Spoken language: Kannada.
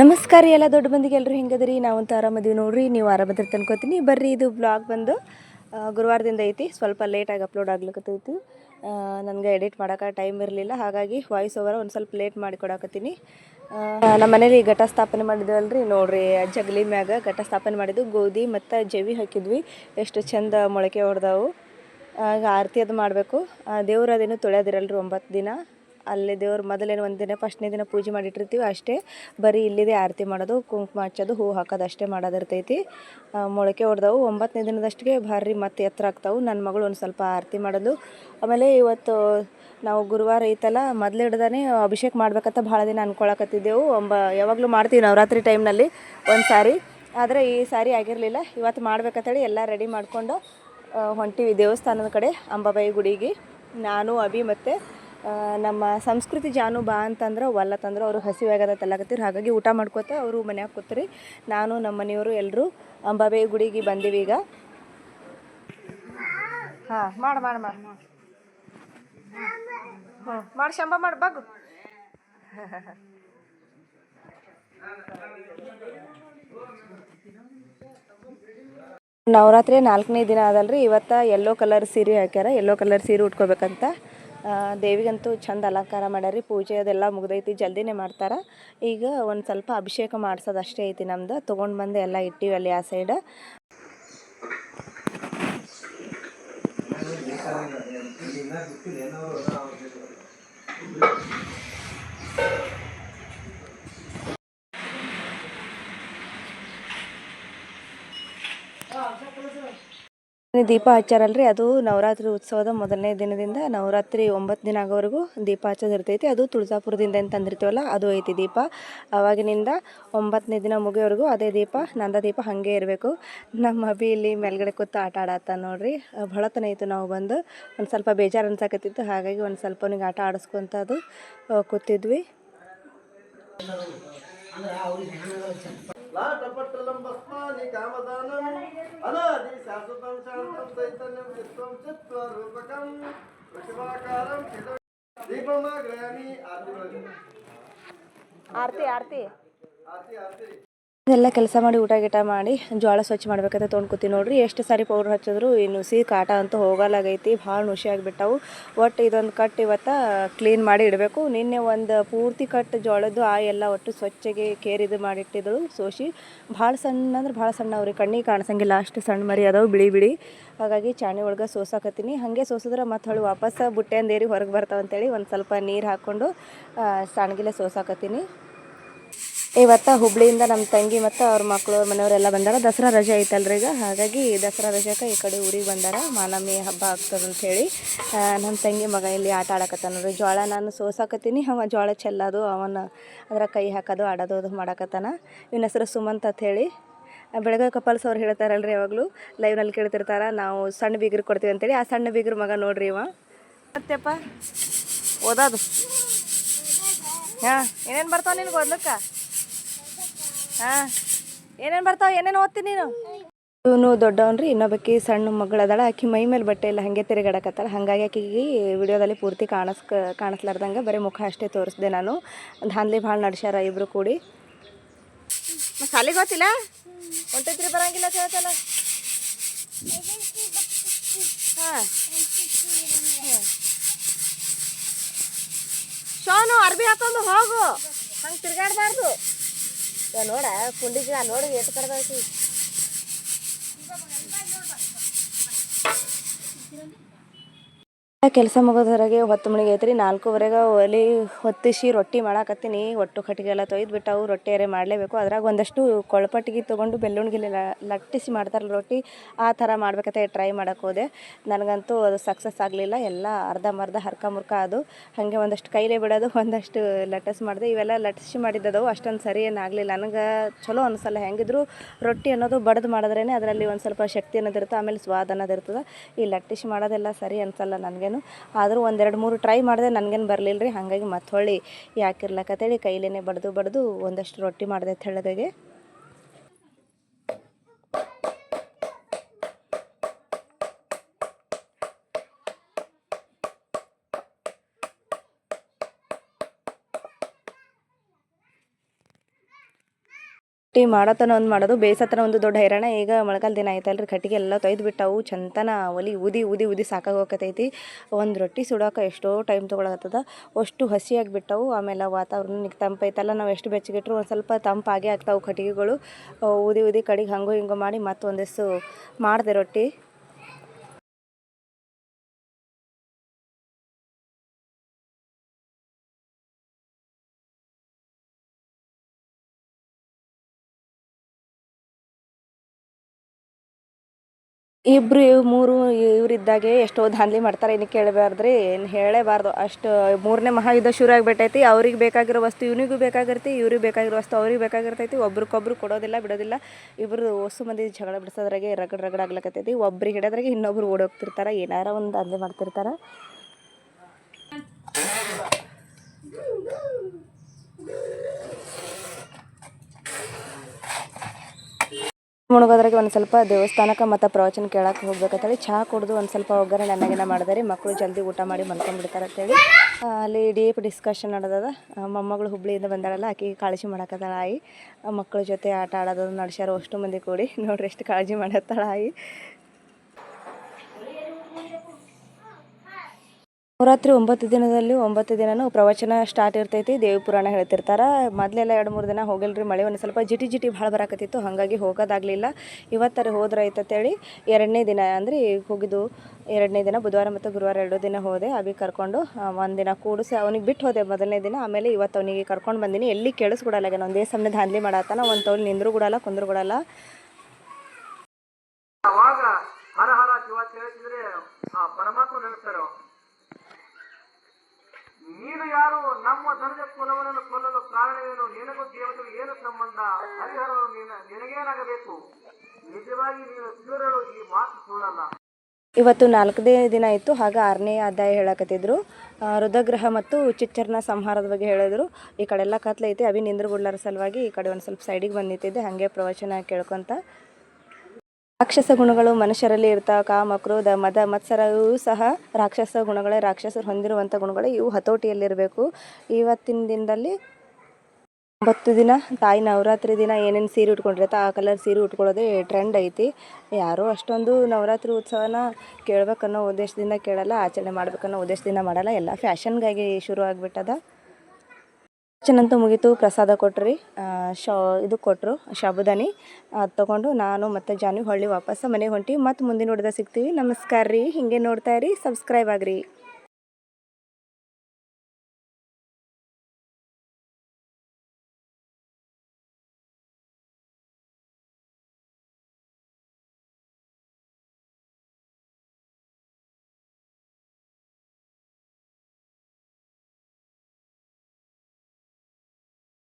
ನಮಸ್ಕಾರ ಎಲ್ಲ ದೊಡ್ಡ ಮಂದಿಗೆ ಎಲ್ಲರೂ ಹೆಂಗದ್ರಿ? ನಾವಂತೂ ಆರಾಮದೀವಿ ನೋಡ್ರಿ, ನೀವು ಆರಾಮದ್ರಿ ತನ್ಕೋತೀನಿ ಬರ್ರಿ, ಇದು ಬ್ಲಾಗ್ ಬಂದು ಗುರುವಾರದಿಂದ ಐತಿ. ಸ್ವಲ್ಪ ಲೇಟಾಗಿ ಅಪ್ಲೋಡ್ ಆಗ್ಲಿಕ್ಕತ್ತೈತಿ ನನಗೆ ಎಡಿಟ್ ಮಾಡೋಕೆ ಟೈಮ್ ಇರಲಿಲ್ಲ. ಹಾಗಾಗಿ ವಾಯ್ಸ್ ಓವರ್ ಒಂದು ಸ್ವಲ್ಪ ಲೇಟ್ ಮಾಡಿ ಕೊಡಕತ್ತೀನಿ. ನಮ್ಮ ಮನೇಲಿ ಘಟ ಸ್ಥಾಪನೆ ಮಾಡಿದ್ವಲ್ರಿ ನೋಡ್ರಿ, ಜಗಲಿ ಮ್ಯಾಗ ಘಟ ಸ್ಥಾಪನೆ ಮಾಡಿದ್ದು. ಗೋಧಿ ಮತ್ತು ಜವಿ ಹಾಕಿದ್ವಿ. ಎಷ್ಟು ಚಂದ ಮೊಳಕೆ ಹೊಡೆದವು. ಆರತಿ ಅದು ಮಾಡಬೇಕು. ದೇವ್ರು ಅದೇನು ತೊಳೆಯೋದಿರಲ್ರಿ ಒಂಬತ್ತು ದಿನ. ಅಲ್ಲಿ ದೇವ್ರ ಮೊದಲೇನು ಒಂದು ದಿನ, ಫಸ್ಟ್ನೇ ದಿನ ಪೂಜೆ ಮಾಡಿಟ್ಟಿರ್ತೀವಿ ಅಷ್ಟೇ. ಬರೀ ಇಲ್ಲಿದೆ ಆರತಿ ಮಾಡೋದು, ಕುಂಕುಮ ಹಚ್ಚೋದು, ಹೂ ಹಾಕೋದು ಅಷ್ಟೇ ಮಾಡೋದಿರ್ತೈತಿ. ಮೊಳಕೆ ಹೊಡೆದವು ಒಂಬತ್ತನೇ ದಿನದಷ್ಟಿಗೆ ಭಾರಿ ಮತ್ತೆ ಎತ್ತರ ಆಗ್ತಾವೆ. ನನ್ನ ಮಗಳು ಒಂದು ಸ್ವಲ್ಪ ಆರತಿ ಮಾಡೋದು ಆಮೇಲೆ ಇವತ್ತು ನಾವು ಗುರುವಾರ ಐತಲ್ಲ, ಮೊದಲು ಹಿಡ್ದಾನೆ ಅಭಿಷೇಕ ಮಾಡ್ಬೇಕಂತ ಭಾಳ ದಿನ ಅನ್ಕೊಳಕತ್ತಿದ್ದೆವು. ಒಂಬ, ಯಾವಾಗಲೂ ಮಾಡ್ತೀವಿ ನವರಾತ್ರಿ ಟೈಮ್ನಲ್ಲಿ ಒಂದು ಸಾರಿ ಆದರೆ ಈ ಸಾರಿ ಆಗಿರಲಿಲ್ಲ. ಇವತ್ತು ಮಾಡ್ಬೇಕಂತೇಳಿ ಎಲ್ಲ ರೆಡಿ ಮಾಡಿಕೊಂಡು ಹೊಂಟಿವಿ ದೇವಸ್ಥಾನದ ಕಡೆ, ಅಂಬಾಬಾಯಿ ಗುಡಿಗೆ. ನಾನು ಅಭಿ ಮತ್ತು ನಮ್ಮ ಸಂಸ್ಕೃತಿ ಜಾನು ಬಾ ಅಂತಂದ್ರೆ ಒಲ್ಲತ್ತಂದ್ರೆ ಅವರು ಹಸಿವಾಗದ ತಲ್ಲಕತ್ತೀರಿ ಹಾಗಾಗಿ ಊಟ ಮಾಡ್ಕೋತ ಅವರು ಮನ್ಯಾಗ ಕೂತ್ರಿ. ನಾನು ನಮ್ಮ ಮನೆಯವರು ಎಲ್ಲರೂ ಅಂಬಾಬೆ ಗುಡಿಗೆ ಬಂದೀವಿ ಈಗ. ಹಾಂ, ಮಾಡು ಹ್ಞೂ ಶಂಬ ಬಗ್ಗು ನವರಾತ್ರಿ ನಾಲ್ಕನೇ ದಿನ ಅದಲ್ರಿ. ಇವತ್ತು ಯೆಲ್ಲೋ ಕಲರ್ ಸೀರೆ ಹಾಕ್ಯಾರ. ಯೆಲ್ಲೋ ಕಲರ್ ಸೀರೆ ಉಟ್ಕೋಬೇಕಂತ. ದೇವಿಗಂತೂ ಚಂದ ಅಲಂಕಾರ ಮಾಡ್ಯಾರಿ ಪೂಜೆ ಅದೆಲ್ಲ ಮುಗ್ದೈತಿ, ಜಲ್ದಿನೇ ಮಾಡ್ತಾರ. ಈಗ ಒಂದು ಸ್ವಲ್ಪ ಅಭಿಷೇಕ ಮಾಡ್ಸೋದು ಅಷ್ಟೇ ಐತಿ ನಮ್ದು. ತೊಗೊಂಡು ಬಂದು ಎಲ್ಲ ಇಟ್ಟಿವಿ ಅಲ್ಲಿ ಆ ಸೈಡ್ ದೀಪ ಹಚ್ಚಾರಲ್ರಿ, ಅದು ನವರಾತ್ರಿ ಉತ್ಸವದ ಮೊದಲನೇ ದಿನದಿಂದ ನವರಾತ್ರಿ ಒಂಬತ್ತು ದಿನ ಆಗೋವರೆಗೂ ದೀಪ ಹಚ್ಚೋದು ಇರ್ತೈತಿ. ಅದು ತುಳಜಾಪುರದಿಂದ ಏನು ತಂದಿರ್ತೀವಲ್ಲ, ಅದು ಐತಿ ದೀಪ. ಅವಾಗಿನಿಂದ ಒಂಬತ್ತನೇ ದಿನ ಮುಗಿಯೋವರೆಗೂ ಅದೇ ದೀಪ, ನಂದ ದೀಪ ಹಾಗೆ ಇರಬೇಕು. ನಮ್ಮ ಅಭಿ ಇಲ್ಲಿ ಮೇಲ್ಗಡೆ ಕೂತು ಆಟ ಆಡತ್ತ ನೋಡ್ರಿ. ಬಳತನ ಇತ್ತು ನಾವು ಬಂದು. ಒಂದು ಸ್ವಲ್ಪ ಬೇಜಾರು ಅನ್ಸಕತ್ತಿತ್ತು, ಹಾಗಾಗಿ ಒಂದು ಸ್ವಲ್ಪ ಅವ್ನಿಗೆ ಆಟ ಆಡಿಸ್ಕೊಂತ ಅದು ಕೂತಿದ್ವಿ. లాటపట్టలం భస్మాని కామదానం. అనాది శాశ్వతం శాంతం చైతన్యం విశ్వం చిత్వ రూపకం. విశ్వాకారం దీపమా గ్రయామి ఆర్తి ఆర్తి. ఆర్తి ఆర్తి. ಎಲ್ಲ ಕೆಲಸ ಮಾಡಿ ಊಟ ಗೀಟ ಮಾಡಿ ಜೋಳ ಸ್ವಚ್ಛ ಮಾಡ್ಬೇಕಂತ ತೊಗೊಂಡ್ಕೊತೀವಿ ಕೂತಿ ನೋಡ್ರಿ. ಎಷ್ಟು ಸಾರಿ ಪೌಡ್ರ್ ಹಚ್ಚಿದ್ರು ಈ ನುಸಿ ಕಾಟ ಅಂತೂ ಹೋಗಲಾಗೈತಿ. ಭಾಳ ನುಸಿ ಆಗಿಬಿಟ್ಟವು. ಒಟ್ಟು ಇದೊಂದು ಕಟ್ ಇವತ್ತು ಕ್ಲೀನ್ ಮಾಡಿ ಇಡಬೇಕು. ನಿನ್ನೆ ಒಂದು ಪೂರ್ತಿ ಕಟ್ ಜೋಳದ್ದು ಆ ಎಲ್ಲ ಒಟ್ಟು ಸ್ವಚ್ಛಗೆ ಕೇರಿದು ಮಾಡಿಟ್ಟಿದ್ದಳು ಸೋಸಿ ಭಾಳ ಸಣ್ಣ ಅಂದ್ರೆ ಭಾಳ ಸಣ್ಣ ಅವ್ರಿ. ಕಣ್ಣಿಗೆ ಕಾಣಿಸಂಗಿಲ್ಲ. ಅಷ್ಟು ಸಣ್ಣ ಮರಿ ಅದಾವು ಬಿಳಿ ಬಿಳಿ. ಹಾಗಾಗಿ ಚಾಣಿ ಒಳಗೆ ಸೋಸಾಕತ್ತೀನಿ. ಹಾಗೆ ಸೋಸಿದ್ರೆ ಮತ್ತೆ ಹೊಳ್ಳಿ ವಾಪಸ್ ಬುಟ್ಟೆಂದೇರಿ ಹೊರಗೆ ಬರ್ತಾವಂತೇಳಿ ಒಂದು ಸ್ವಲ್ಪ ನೀರು ಹಾಕ್ಕೊಂಡು ಸಣ್ಣಗಿಲ್ಲ ಸೋಸಾಕತ್ತೀನಿ. ಇವತ್ತು ಹುಬ್ಳಿಯಿಂದ ನಮ್ಮ ತಂಗಿ ಮತ್ತು ಅವ್ರ ಮಕ್ಕಳು ಮನೆಯವರೆಲ್ಲ ಬಂದಾರ. ದಸರಾ ರಜೆ ಐತಲ್ರಿ ಈಗ. ಹಾಗಾಗಿ ದಸರಾ ರಜೆಗೆ ಈ ಕಡೆ ಊರಿಗೆ ಬಂದಾರ. ಮಾನಮಿ ಹಬ್ಬ ಆಗ್ತದೆ ಅಂತ ಹೇಳಿ. ಆ, ನಮ್ಮ ತಂಗಿ ಮಗ ಇಲ್ಲಿ ಆಟ ಆಡಕತ್ತಾನ ಜೋಳ ನಾನು ಸೋಸಾಕತ್ತೀನಿ. ಅವ ಜೋಳ ಚೆಲ್ಲೋದು ಅವನ ಅದರ ಕೈ ಹಾಕೋದು ಆಡೋದು ಅದು ಮಾಡಕತ್ತಾನ. ಇವನ ಹೆಸರು ಸುಮಂತ್ ಅಂತ ಹೇಳಿ. ಬೆಳಗ್ಗೆ ಕಪಲ್ಸ್ ಅವ್ರು ಹೇಳ್ತಾರಲ್ರಿ ಯಾವಾಗಲೂ. ಲೈವ್ನಲ್ಲಿ ಕೇಳ್ತಿರ್ತಾರ. ನಾವು ಸಣ್ಣ ಬೀಗರು ಕೊಡ್ತೀವಿ ಅಂತೇಳಿ. ಆ ಸಣ್ಣ ಬೀಗ್ರ ಮಗ ನೋಡ್ರಿ ಇವ. ಮತ್ತೆಪ್ಪ? ಓದೋದು? ಹಾಂ ಏನೇನು ಬರ್ತಾವ ನಿನ್ಗೆ ಓದ್ಲಿಕ್ಕೆ? ಹಾಂ. ಏನೇನು ಬರ್ತಾವ? ಏನೇನು ಓದ್ತೀನಿ ನೀನು? ಇವನು ದೊಡ್ಡವನ್ರಿ, ಇನ್ನೊಬ್ಬಕಿ ಸಣ್ಣ ಮಗಳದಾಳ ಆಕಿ ಮೈ ಮೇಲೆ ಬಟ್ಟೆ ಇಲ್ಲ ಹಾಗೆ ತಿರುಗಾಡಕತ್ತಾಳ. ಹಾಗಾಗಿ ಆಕಿಗೆ ವಿಡಿಯೋದಲ್ಲಿ ಪೂರ್ತಿ ಕಾಣಿಸ್ ಕಾಣಿಸ್ಲಾರ್ದಂಗೆ ಬರೀ ಮುಖ ಅಷ್ಟೇ ತೋರಿಸ್ದೆ ನಾನು. ಧಾನ್ಲಿ ಭಾಳ ನಡ್ಸ್ಯಾರ ಇಬ್ರು ಕೂಡಿ. ಸಾಲಿಗೆ ಗೊತ್ತಿಲ್ಲ ಹೊಂಟಿದ್ರಿ ಬರಂಗಿಲ್ಲ ಕೇಳ್ತಲ್ಲ ಹಾಂ. ಶೋನು, ಅರ್ಬಿ ಹಾಕೊಂಡು ಹೋಗು. ಹಂಗೆ ತಿರ್ಗಾಡಬಾರ್ದು. ನೋಡ ಕುಂಡಿಗೆ ನೋಡಿ ಎಷ್ಟು ಕಡ್ದೈತಿ ಕೆಲಸ ಮುಗೋದ್ರಾಗೆ ಹೊತ್ತು ಮುಳುಗಿ ಐತ್ರಿ ನಾಲ್ಕೂವರೆಗೆ ಒಲೆ ಹೊತ್ತಿಸಿ ರೊಟ್ಟಿ ಮಾಡಾಕತ್ತೀನಿ. ಒಟ್ಟು ಕಟ್ಟಿಗೆ ಎಲ್ಲ ತೊಯ್ದು ಬಿಟ್ಟವು ರೊಟ್ಟಿ ಅರೆ ಮಾಡಲೇಬೇಕು. ಅದ್ರಾಗ ಒಂದಷ್ಟು ಕೊಳಪಟ್ಟಿಗೆ ತೊಗೊಂಡು ಬೆಳ್ಳುಣ್ಗಿಲಿ ಲಟ್ಟಿಸಿ ಮಾಡ್ತಾರಲ್ಲ ರೊಟ್ಟಿ, ಆ ಥರ ಮಾಡ್ಬೇಕಂತ ಟ್ರೈ ಮಾಡೋಕೆ ಹೋದೆ. ನನಗಂತೂ ಅದು ಸಕ್ಸಸ್ ಆಗಲಿಲ್ಲ. ಎಲ್ಲ ಅರ್ಧಂಬರ್ಧ ಹರ್ಕ ಮುರ್ಕ ಅದು. ಹಾಗೆ ಒಂದಷ್ಟು ಕೈಲೇ ಬಿಡೋದು, ಒಂದಷ್ಟು ಲಟ್ಟಸ್ ಮಾಡಿದೆ. ಇವೆಲ್ಲ ಲಟ್ಟಿಸಿ ಮಾಡಿದ್ದವು ಅಷ್ಟೊಂದು ಸರಿ ಏನಾಗಲಿಲ್ಲ ನನಗೆ ಚಲೋ ಅನಿಸಲ್ಲ. ಹೆಂಗಿದ್ರು ರೊಟ್ಟಿ ಅನ್ನೋದು ಬಡದು ಮಾಡಿದ್ರೇ ಅದರಲ್ಲಿ ಒಂದು ಸ್ವಲ್ಪ ಶಕ್ತಿ ಅನ್ನೋದು ಇರುತ್ತೆ ಆಮೇಲೆ ಸ್ವಾದ ಅನ್ನೋದಿರ್ತದೆ. ಈ ಲಟ್ಟಿಸಿ ಮಾಡೋದೆಲ್ಲ ಸರಿ ಅನಿಸಲ್ಲ ನನಗೇನು. ಆದರೂ ಒಂದೆರಡು ಮೂರು ಟ್ರೈ ಮಾಡಿದೆ ನನಗೇನು ಬರಲಿಲ್ಲ ರೀ ಹಾಗಾಗಿ ಮತ್ತೆ ಹೊಳ್ಳಿ ಯಾಕಿರ್ಲಕ್ಕತ್ತೇಳಿ ಕೈಲೇ ಬಡಿದು ಬಡಿದು ಒಂದಷ್ಟು ರೊಟ್ಟಿ ಮಾಡಿದೆ ತೆಳ್ಳದಾಗೆ ರೊಟ್ಟಿ ಮಾಡತನ ಒಂದು ಮಾಡೋದು, ಬೇಸತ್ತನ ಒಂದು ದೊಡ್ಡ ಹೈರಾಣ. ಈಗ ಮಳೆಗಾಲ ದಿನ ರೀ ಕಟ್ಟಿಗೆ ಎಲ್ಲ ತೊಯ್ದು ಬಿಟ್ಟವು ಚಂತನ ಒಲಿ ಊದಿ ಊದಿ ಊದಿ ಸಾಕಾಗೋಕತೈತಿ ಒಂದು ರೊಟ್ಟಿ ಸುಡೋಕೆ ಎಷ್ಟೋ ಟೈಮ್ ತೊಗೊಳಕತ್ತದ. ಅಷ್ಟು ಹಸಿಯಾಗಿ ಬಿಟ್ಟವು ಆಮೇಲೆ ವಾತಾವರಣ ತಂಪೈತಲ್ಲ ನಾವು ಎಷ್ಟು ಬೆಚ್ಚಗಿಟ್ರು ಒಂದು ಸ್ವಲ್ಪ ತಂಪಾಗೆ ಆಗ್ತಾವೆ ಕಟ್ಟಿಗೆಗಳು. ಊದಿ ಊದಿ ಕಡೆಗೆ ಹಂಗೋ ಹಿಂಗೋ ಮಾಡಿ ಮತ್ತೊಂದಿಷ್ಟು ಮಾಡಿದೆ ರೊಟ್ಟಿ. ಇಬ್ಬರು ಮೂರು ಇವರಿದ್ದಾಗೆ ಎಷ್ಟೋ ದಾಂಧಲಿ ಮಾಡ್ತಾರೆ, ಇನ್ನು ಕೇಳಬಾರ್ದ್ರಿ ಏನು ಹೇಳೇಬಾರ್ದು. ಅಷ್ಟು ಮೂರನೇ ಮಹಾಯುದ್ಧ ಶುರು ಆಗಿಬಿಟ್ಟೈತಿ, ಅವ್ರಿಗೆ ಬೇಕಾಗಿರೋ ವಸ್ತು ಇವನಿಗೂ ಬೇಕಾಗಿರ್ತಿ, ಇವ್ರಿಗೆ ಬೇಕಾಗಿರೋ ವಸ್ತು ಅವ್ರಿಗೆ ಬೇಕಾಗಿರ್ತೈತಿ, ಒಬ್ರಿಗೊಬ್ರು ಕೊಡೋದಿಲ್ಲ, ಬಿಡೋದಿಲ್ಲ. ಇಬ್ಬರು ಹೊಸ ಮಂದಿ ಜಗಳ ಬಿಡಿಸೋದ್ರಾಗೆ ರಗಡ್ ರಗಡ್ ಆಗ್ಲಕತ್ತೈತಿ. ಒಬ್ರಿಗೆ ಹಿಡೋದ್ರಾಗೆ ಇನ್ನೊಬ್ರು ಓಡೋಗ್ತಿರ್ತಾರೆ, ಏನಾರ ಒಂದು ದಾಂಧಲಿ ಮಾಡ್ತಿರ್ತಾರೆ. ಮುಳುಗೋದ್ರಾಗೆ ಒಂದು ಸ್ವಲ್ಪ ದೇವಸ್ಥಾನಕ್ಕೆ ಮತ್ತು ಪ್ರವಚನ ಕೇಳಕ್ಕೆ ಹೋಗ್ಬೇಕಂತೇಳಿ ಚಹಾ ಕುಡಿದು ಒಂದು ಸ್ವಲ್ಪ ಒಗ್ಗರಣೆ, ಅನ್ನಗಿನ ಮಾಡಿದಾರೆ. ಮಕ್ಕಳು ಜಲ್ದಿ ಊಟ ಮಾಡಿ ಅಂತೇಳಿ ಅಲ್ಲಿ ಡೀಪ್ ಡಿಸ್ಕಷನ್ ನಡೆದದ. ಮೊಮ್ಮಗಳು ಹುಬ್ಳಿಯಿಂದ ಬಂದಾಳಲ್ಲ ಆಕೆಗೆ ಕಾಳಜಿ ಮಾಡಕತ್ತಾಳ ಆಯಿ. ಮಕ್ಕಳ ಜೊತೆ ಆಟ ಆಡೋದು ನಡ್ಸ್ಯಾರ ಅಷ್ಟು ಮಂದಿ ಕೂಡಿ. ನೋಡ್ರಿ ಎಷ್ಟು ಕಾಳಜಿ ಮಾಡತ್ತಾಳ ಆಯಿ. ನವರಾತ್ರಿ ಒಂಬತ್ತು ದಿನದಲ್ಲಿ ಒಂಬತ್ತು ದಿನನೂ ಪ್ರವಚನ ಸ್ಟಾರ್ಟ್ ಇರ್ತೈತಿ, ದೇವಿ ಪುರಾಣ ಹೇಳ್ತಿರ್ತಾರೆ. ಮೊದಲೆಲ್ಲ ಎರಡು ಮೂರು ದಿನ ಹೋಗಿಲ್ರಿ, ಮಳೆ ಒಂದು ಸ್ವಲ್ಪ ಜಿಟಿ ಜಿಟಿ ಭಾಳ ಬರಾಕತ್ತಿತ್ತು, ಹಾಗಾಗಿ ಹೋಗೋದಾಗಲಿಲ್ಲ. ಇವತ್ತರ ಹೋದ್ರೆ ಐತಂತೇಳಿ, ಎರಡನೇ ದಿನ ಅಂದರೆ ಹೋಗಿದ್ದು ಎರಡನೇ ದಿನ ಬುಧವಾರ ಮತ್ತು ಗುರುವಾರ ಎರಡು ದಿನ ಹೋದೆ, ಅಭಿ ಕರ್ಕೊಂಡು ಒಂದು ದಿನ ಕೂಡಿಸಿ ಅವನಿಗೆ ಬಿಟ್ಟು ಹೋದೆ ಮೊದಲನೇ ದಿನ, ಆಮೇಲೆ ಇವತ್ತು ಅವನಿಗೆ ಕರ್ಕೊಂಡು ಬಂದೀನಿ. ಎಲ್ಲಿ ಕೇಳಿಸ್ಕೊಡಲ್ಲ ಒಂದೇ ಸಮಯದ ದಾಂಧಲಿ ಮಾಡತ್ತಾನ, ಒಂದು ತೋಲ್ ನಿಂದ್ರು ಕೂಡಲ್ಲ, ಕುಂದ್ರು ಕೊಡಲ್ಲ. ಕಾರಣವೇನು ನಿನಗೂ ದೇವತೆಗೂ ಏನು ಸಂಬಂಧ? ಹರಿಹರನು ನಿನ ನಿನಗೇನಾಗಬೇಕು? ನಿಜವಾಗಿ ನೀನು ಸೂರ್ಯರು ಈ ಮಾತು ಸುಳ್ಳಲ್ಲ. ಇವತ್ತು ನಾಲ್ಕನೇ ದಿನ ಇತ್ತು, ಹಾಗೆ ಆರನೇ ಅಧ್ಯಾಯ ಹೇಳಕತ್ತಿದ್ರು. ಹೃದಯಗ್ರಹ ಮತ್ತು ಚಿಚ್ಚರ್ನ ಸಂಹಾರದ ಬಗ್ಗೆ ಹೇಳಿದ್ರು. ಈ ಕಡೆ ಎಲ್ಲ ಕತ್ಲೈತಿ ಅವಿ ನಿಂದ್ರಗುಡ್ಲರ ಸಲುವಾಗಿ ಈ ಕಡೆ ಒಂದು ಸ್ವಲ್ಪ ಸೈಡಿಗೆ ಬಂದು ನಿಂತಿದ್ದೆ ಹಾಗೆ ಪ್ರವಚನ ಕೇಳ್ಕೊಂತ. ರಾಕ್ಷಸ ಗುಣಗಳು ಮನುಷ್ಯರಲ್ಲಿ ಇರ್ತಾವ, ಕಾಮ, ಕ್ರೋಧ, ಮದ, ಮತ್ಸರವೂ ಸಹ ರಾಕ್ಷಸ ಗುಣಗಳೇ, ರಾಕ್ಷಸರು ಹೊಂದಿರುವಂಥ ಗುಣಗಳೇ, ಇವು ಹತೋಟಿಯಲ್ಲಿರಬೇಕು. ಇವತ್ತಿನ ದಿನದಲ್ಲಿ ಒಂಬತ್ತು ದಿನ, ತಾಯಿ ನವರಾತ್ರಿ ದಿನ ಏನೇನು ಸೀರೆ ಉಟ್ಕೊಂಡಿರುತ್ತೆ ಆ ಕಲರ್ ಸೀರೆ ಉಟ್ಕೊಳ್ಳೋದೇ ಟ್ರೆಂಡ್ ಐತಿ. ಯಾರೂ ಅಷ್ಟೊಂದು ನವರಾತ್ರಿ ಉತ್ಸವನ ಕೇಳ್ಬೇಕನ್ನೋ ಉದ್ದೇಶದಿಂದ ಕೇಳಲ್ಲ, ಆಚರಣೆ ಮಾಡ್ಬೇಕನ್ನೋ ಉದ್ದೇಶದಿಂದ ಮಾಡಲ್ಲ, ಎಲ್ಲ ಫ್ಯಾಷನ್ಗಾಗಿ ಶುರು ಆಗಿಬಿಟ್ಟದ. ಚೆನ್ನಂತೂ ಮುಗೀತು, ಪ್ರಸಾದ ಕೊಟ್ರಿ ಶಾ, ಇದು ಕೊಟ್ಟರು ಶಾಬುದಾನಿ. ಅದು ತೊಗೊಂಡು ನಾನು ಮತ್ತು ಜಾನಿ ಹೊಳ್ಳಿ ವಾಪಸ್ ಮನೆಗೆ ಹೊಂಟಿ ಮತ್ತು ಮುಂದಿನ ನೋಡಿದ ಸಿಗ್ತೀವಿ. ನಮಸ್ಕಾರ ರೀ ಹೀಗೆ ನೋಡ್ತಾ ಇರಿ ಸಬ್ಸ್ಕ್ರೈಬ್ ಆಗ್ರಿ.